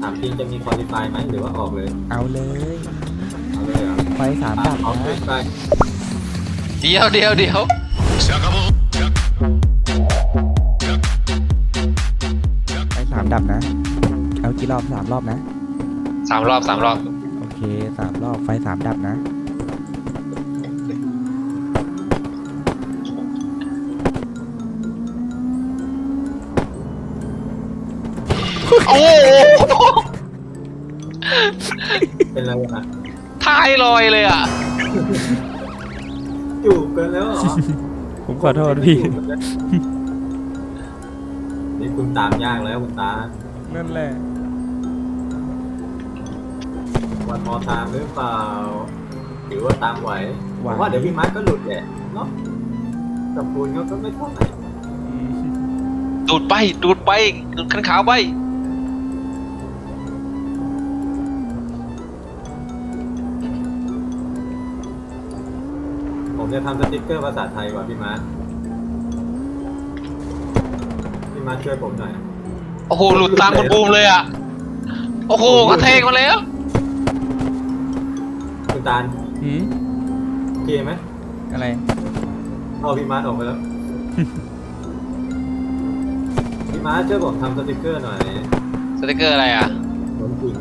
ถามจริงจะมีคอลิฟายไหมหรือว่าออกเลยเอาเลยเอาเลยเหรอไฟสามดับออกเลยนะไปเดี๋ยวเดี๋ยวเดี๋ยวไฟสามดับนะ เอากี่รอบสามรอบนะ สามรอบสามรอบ โอเคสามรอบไฟสามดับนะ โอ้โห เป็นไรอะท้ายลอยเลยอะ จูบกันแล้วเหรอผมขอโทษพี่ นี่คุณตามยากแล้วคุณตานั่นแหละ วันมอตามหรือเปล่าหรือว่าตามไหวไหว ผมว่าเดี๋ยวพี่มาร์คก็หลุดแหละเนาะกับคุณเขาก็ไม่เท่าไหร่อืมดูดไป ดูดไปดูดขันขาวไป ผมจะทำสติ๊กเกอร์ภาษาไทยกว่าพี่มาร์คพี่มาร์คช่วยผมหน่อย โอ้โห หลุดตามคุณบูมเลยอะ โอ้โหกระเทงมาแล้ว คุณตาลหืมโอเคไหมอะไร เอาพี่มาร์คออกไปแล้ว พี่มาร์คช่วยผมทำสติ๊กเกอร์หน่อยสติกเกอร์อะไรอะผมจริง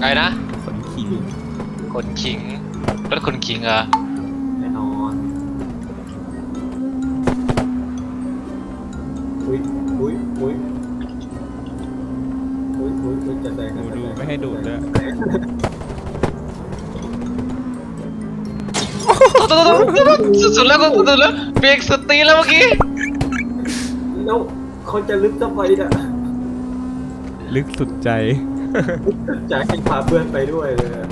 อะไรนะขนขิงคนขิงรถคนขิงเหรอ ยอุ้ยอุ้ยอุ้ยอุ้ยอุ้ยจะแซงดูจะดูแซงไม่ให้ดูดด้วยสุดๆแล้วก็สุดๆแล้วเบรกสตีแล้วเมื่อกี้แล้วเขาจะลึกจะไปน่ะลึกสุดใจจะให้พาเพื่อนไปด้วยเลยอะ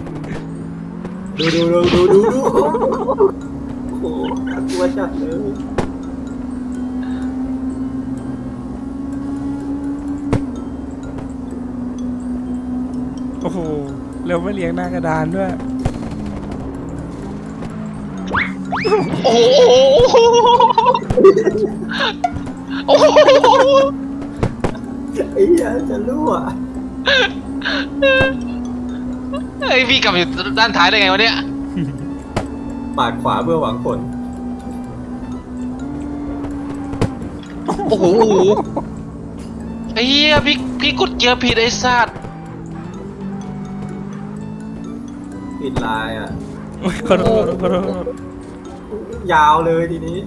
ดูดูดูดูดูดูโอ้โหน่ากลัวจัดเลย โอ้โห เร็วไม่เลี้ยงหน้ากระดานด้วย โอ้โหโอ้โหไอ้เหี้ยจะรั่วไอยพี่กลับมาอยู่ด้านท้ายได้ไงวะเนี่ยปาดขวาเพื่อหวังผลโอ้โหไอ้เหี้ยพี่พี่กดเกียร์ผิดไอ้สัตว์ ปิดลายอะโอ้ยขอโทษขอโทษยาวเลยทีนี้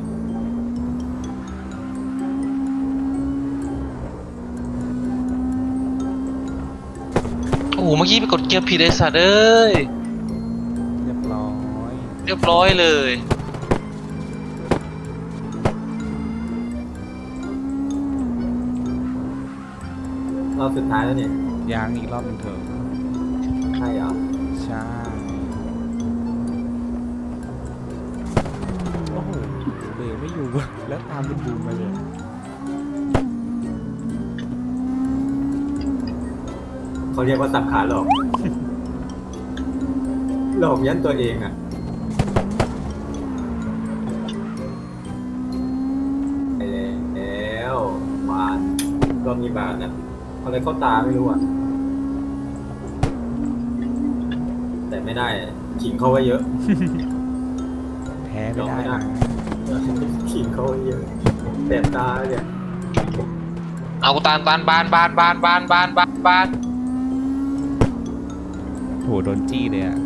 โอ้โหเมื่อกี้ไปกดเกียร์ผิดไอ้สัตว์เอ้ย เรียบร้อยเรียบร้อยเลย รอบสุดท้ายแล้วเนี่ยยางอีกรอบหนึ่งเถอะใช่เหรอ ใช่ เบรกไม่อยู่อะแล้วตามเป็นบูมมาเลยเขาเรียกว่าสับขาหลอก หลอกยันตัวเองอะไปแล้วบานก็มีบานนะอะไรเข้าตาไม่รู้อะ แต่ไม่ได้ขิงเขาไว้เยอะ แพ้ไม่ได้ ยอมไม่ได้นเขาเยอะแสบตาเนี่ยเอาตานตานบานบานบานบานบานบานบานโหโดนจี้เลยอะ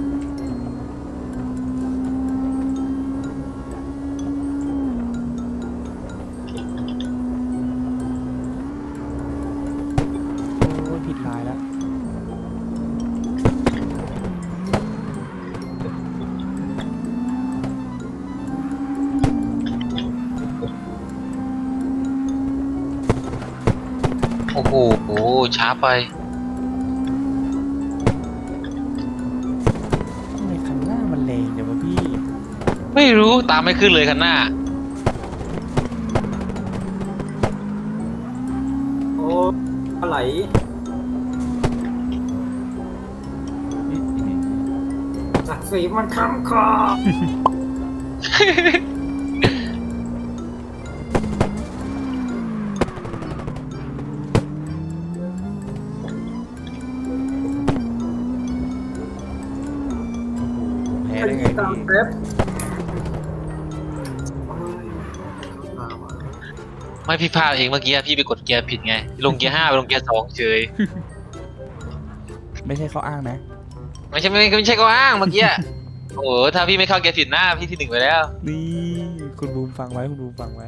โอ้โหโอ้โหช้าไป ทำไมคันหน้ามันแรงจังวะพี่ ไม่รู้ตามไม่ขึ้นเลยคันหน้า โอ้อะไรศักดิ์ศรีมันค้ำคอ ตามพี่เป๊ปโอ้ยตามมาไม่พี่พลาดเองเมื่อกี้อะพี่ไปกดเกียร์ผิดไง ลงเกียร์ห้าไปลงเกียร์สองเฉย ไม่ใช่เขาอ้างนะ ไม่ใช่ไม่ไม่ใช่ก็อ้างเมื่อกี้อะโอ้โหถ้าพี่ไม่เข้าเกียร์ผิดหน้าพี่ที่หนึ่งไปแล้ว นี่ คุณบูมฟังไว้ คุณบูมฟังไว้